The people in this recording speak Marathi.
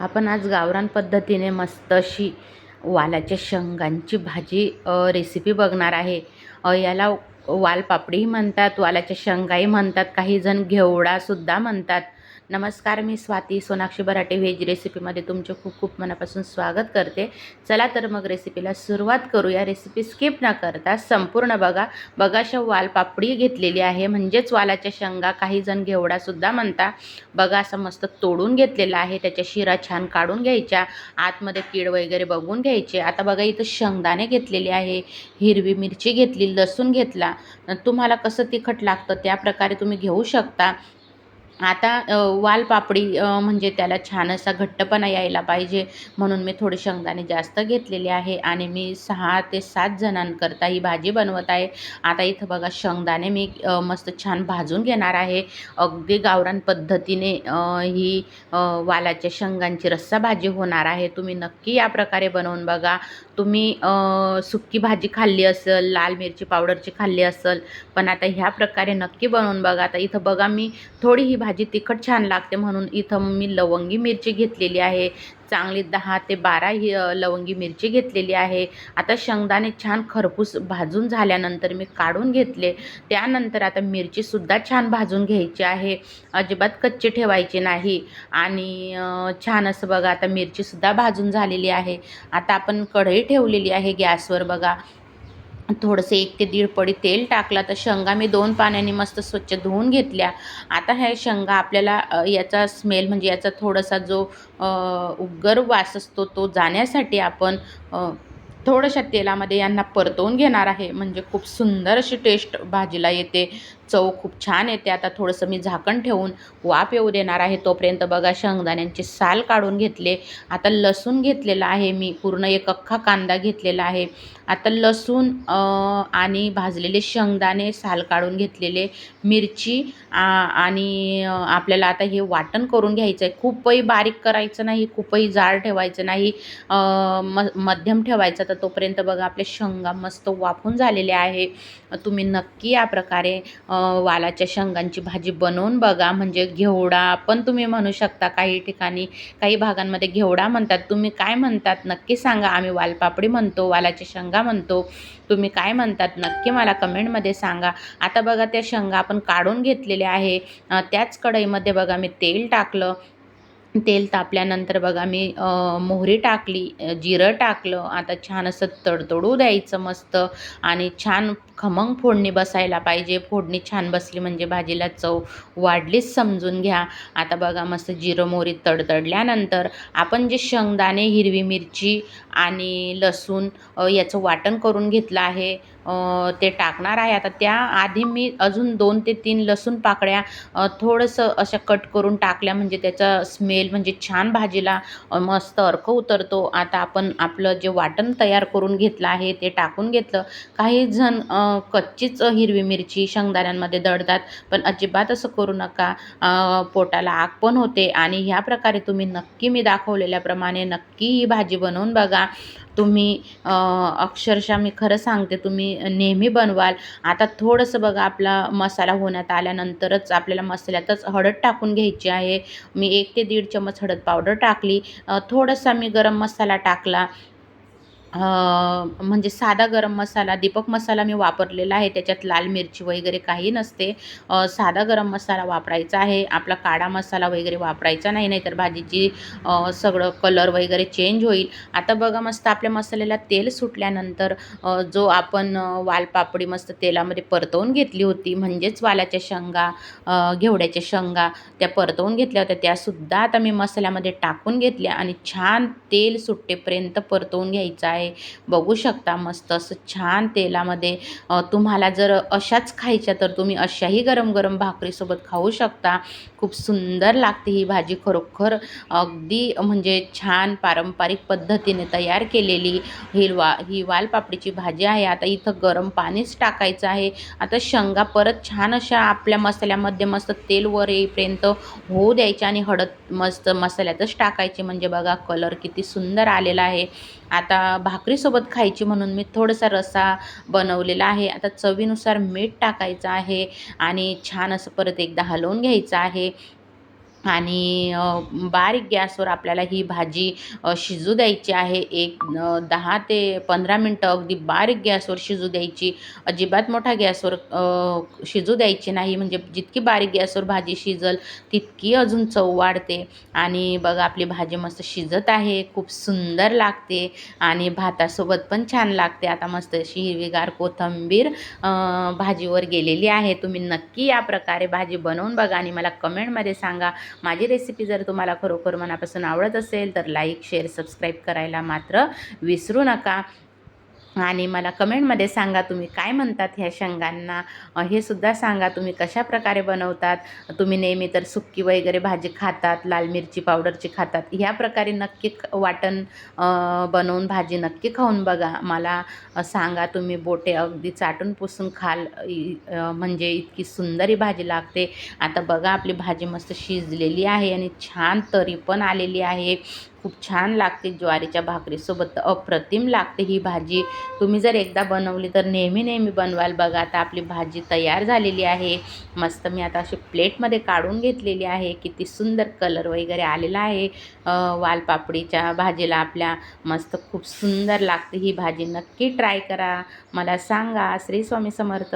आपण आज गावरान पद्धतीने मस्त अशी वालाच्या शेंगांची भाजी रेसिपी बघणार आहे. याला वालपापडीही म्हणतात वालाच्या शेंगाही म्हणतात काही जण घेवडासुद्धा म्हणतात. नमस्कार मी स्वाती सोनाक्षी बराटे व्हेज रेसिपीमध्ये तुमचे खूप खूप मनापासून स्वागत करते. चला तर मग रेसिपीला सुरुवात करूया रेसिपी स्किप न करता संपूर्ण बघा. बघाशा वालपापडी घेतलेली आहे. म्हणजेच वालाच्या शेंगा काही जण घेवडासुद्धा म्हणता. बघा असं मस्त तोडून घेतलेला आहे. त्याच्या शिरा छान काढून घ्यायच्या. आतमध्ये कीड वगैरे बघून घ्यायचे. आता बघा इथं शेंगदाणे घेतलेले आहे. हिरवी मिरची घेतली लसूण घेतला. तुम्हाला कसं तिखट लागतं त्या प्रकारे तुम्ही घेऊ शकता. आता वालपापडी म्हणजे त्याला छान असा घट्टपणा यायला पाहिजे म्हणून मी थोडे शेंगदाणे जास्त घेतलेले आहे आणि मी सहा ते सात जणांकरता ही भाजी बनवत आहे. आता इथं बघा शेंगदाणे मी मस्त छान भाजून घेणार आहे. अगदी गावरान पद्धतीने ही वालाच्या शेंगांची रस्सा भाजी होणार आहे. तुम्ही नक्की या प्रकारे बनवून बघा. तुम्ही सुक्की भाजी खाल्ली असेल लाल मिरची पावडरची खाल्ली असेल पण आता ह्या प्रकारे नक्की बनवून बघा. आता इथं बघा मी थोडी ही भाजी तिखट छान लागते म्हणून इथं मी लवंगी मिरची घेतलेली आहे. चांगली दहा ते बारा ही लवंगी मिरची घेतलेली आहे. आता शेंगदाणे छान खरपूस भाजून झाल्यानंतर मी काढून घेतले. त्यानंतर आता मिरचीसुद्धा छान भाजून घ्यायची आहे. अजिबात कच्चे ठेवायचे नाही. आणि छान असं बघा आता मिरचीसुद्धा भाजून झालेली आहे. आता आपण कढई ठेवलेली आहे गॅसवर बघा. थोडंसं एक ते दीड पडी तेल टाकला तर शेंगा मी दोन पाण्याने मस्त स्वच्छ धुवून घेतल्या. आता ह्या शेंगा आपल्याला याचा स्मेल म्हणजे याचा थोडासा जो उग्गर वास असतो तो जाण्यासाठी आपण थोड्याशा तेलामध्ये यांना परतवून घेणार आहे. म्हणजे खूप सुंदर अशी टेस्ट भाजीला येते. चव खूप छान येते. आता थोडंसं मी झाकण ठेवून वाफ येऊ देणार आहे. तोपर्यंत बघा शेंगदाण्यांचे साल काढून घेतले. आता लसूण घेतलेला आहे मी. पूर्ण एक अख्खा कांदा घेतलेला आहे. आता लसूण आणि भाजलेले शेंगदाणे साल काढून घेतलेले. मिरची आणि आपल्याला आता हे वाटण करून घ्यायचं आहे. खूपही बारीक करायचं नाही. खूपही जाड ठेवायचं नाही. म मध्यम ठेवायचं. तर तोपर्यंत बघा आपले शेंगा मस्त वाफून झालेले आहे. तुम्ही नक्की या प्रकारे वालाच्या शेंगांची भाजी बनवून बघा. म्हणजे घेवडा पण तुम्ही म्हणू शकता. काही ठिकाणी काही भागांमध्ये घेवडा म्हणतात. तुम्ही काय म्हणतात? नक्की सांगा. आम्ही वालपापडी म्हणतो वालाच्या शेंगा म्हणतो. तुम्ही काय म्हणतात? नक्की मला कमेंटमध्ये सांगा. आता बघा त्या शेंगा आपण काढून घेतलेल्या आहे. त्याच कढईमध्ये बघा मी तेल टाकलं. तेल तापल्यानंतर बघा मी मोहरी टाकली जिरं टाकलं. आता छान असं तडतडू द्यायचं मस्त. आणि छान खमंग फोडणी बसायला पाहिजे. फोडणी छान बसली म्हणजे भाजीला चव वाढलीच समजून घ्या. आता बघा मस्त जिरं मोहरी तडतडल्यानंतर आपण जे शेंगदाणे हिरवी मिरची आणि लसूण याचं वाटण करून घेतलं आहे ते टाकणार आहे. आता त्याआधी मी अजून दोन ते तीन लसूण पाकळ्या थोडंसं अशा कट करून टाकल्या म्हणजे त्याचा स्मेल म्हणजे छान भाजीला मस्त अर्क उतरतो. आता आपण आपलं जे वाटण तयार करून घेतलं आहे ते टाकून घेतलं. काही जण कच्चीच हिरवी मिरची शेंगदाण्यांमध्ये दळतात. पण अजिबात असं करू नका. पोटाला आग पण होते आणि ह्या प्रकारे तुम्ही नक्की मी दाखवलेल्याप्रमाणे नक्की ही भाजी बनवून बघा. तुम्ही अक्षरशः मी खरं सांगते तुम्ही नेहमी बनवाल. आता थोडंसं बघा आपला मसाला होण्यात आल्यानंतरच आपल्याला मसाल्यातच हळद टाकून घ्यायची आहे. मी एक ते दीड चमच हळद पावडर टाकली. थोडासा मी गरम मसाला टाकला. म्हणजे साधा गरम मसाला दीपक मसाला मी वापरलेला आहे. त्याच्यात लाल मिरची वगैरे काही नसते. साधा गरम मसाला वापरायचा आहे. आपला काळा मसाला वगैरे वापरायचा नाही नाहीतर भाजीची सगळं कलर वगैरे चेंज होईल. आता बघा मस्त आपल्या मसाल्याला तेल सुटल्यानंतर जो आपण वालपापडी मस्त तेलामध्ये परतवून घेतली होती म्हणजेच वालाच्या शेंगा घेवड्याच्या शेंगा त्या परतवून घेतल्या होत्या. त्यासुद्धा आता मी मसाल्यामध्ये टाकून घेतल्या आणि छान तेल सुट्टेपर्यंत परतवून घ्यायचं आहे. आहे. बघू शकता मस्त असं छान तेलामध्ये तुम्हाला जर अशाच खायच्या तर तुम्ही अशाही गरम गरम भाकरीसोबत खाऊ शकता. खूप सुंदर लागते ही भाजी. खरोखर अगदी म्हणजे छान पारंपरिक पद्धतीने तयार केलेली हिरवा ही वालपापडीची भाजी आहे. आता इथं गरम पाणीच टाकायचं आहे. आता शेंगा परत छान अशा आपल्या मसाल्यामध्ये मस्त तेल वर येईपर्यंत होऊ द्यायचे आणि हळद मस्त मसाल्यातच टाकायचे. म्हणजे बघा कलर किती सुंदर आलेला आहे. आता भाकरीसोबत खायची म्हणून मी थोडासा रसा बनवलेला आहे. आता चवीनुसार मीठ टाकायचं आहे आणि छान असं परत एकदा हलवून घ्यायचं आहे. आणि बारीक गॅसवर आपल्याला ही भाजी शिजू द्यायची आहे. एक दहा ते पंधरा मिनटं अगदी बारीक गॅसवर शिजू द्यायची. अजिबात मोठा गॅसवर शिजू द्यायची नाही. म्हणजे जितकी बारीक गॅसवर भाजी शिजल तितकी अजून चव वाढते. आणि बघा आपली भाजी मस्त शिजत आहे. खूप सुंदर लागते. आणि भातासोबत पण छान लागते. आता मस्त अशी हिरवीगार कोथिंबीर भाजीवर गेलेली आहे. तुम्ही नक्की या प्रकारे भाजी बनवून बघा आणि मला कमेंटमध्ये सांगा. माझी रेसिपी जर तुम्हाला खरोखर मनापासून आवडत असेल तर लाईक शेअर सबस्क्राईब करायला मात्र विसरू नका. आणि मला कमेंटमध्ये सांगा तुम्ही काय म्हणतात ह्या शेंगांना. हे सुद्धा सांगा तुम्ही कशा प्रकारे बनवतात. तुम्ही नेहमी तर सुक्की वगैरे भाजी खातात लाल मिरची पावडरची खातात. ह्या प्रकारे नक्की वाटण बनवून भाजी नक्की खाऊन बघा. मला सांगा तुम्ही बोटे अगदी चाटून पुसून खाल इ- म्हणजे इतकी सुंदर ही भाजी लागते. आता बघा आपली भाजी मस्त शिजलेली आहे आणि छान तरी पण आलेली आहे. खूप छान लागते ज्वारीच्या भाकरीसोबत अप्रतिम लागते ही भाजी. तुम्ही जर एकदा बनवली तर नेहमी नेहमी बनवाल. बघा आता आपली भाजी तयार झालेली आहे. मस्त मी आता अशी प्लेटमध्ये काढून घेतलेली आहे. किती सुंदर कलर वगैरे आलेला आहे. वालपापडीच्या भाजीला आपल्या मस्त खूप सुंदर लागते ही भाजी. नक्की ट्राय करा. मला सांगा श्री स्वामी समर्थ.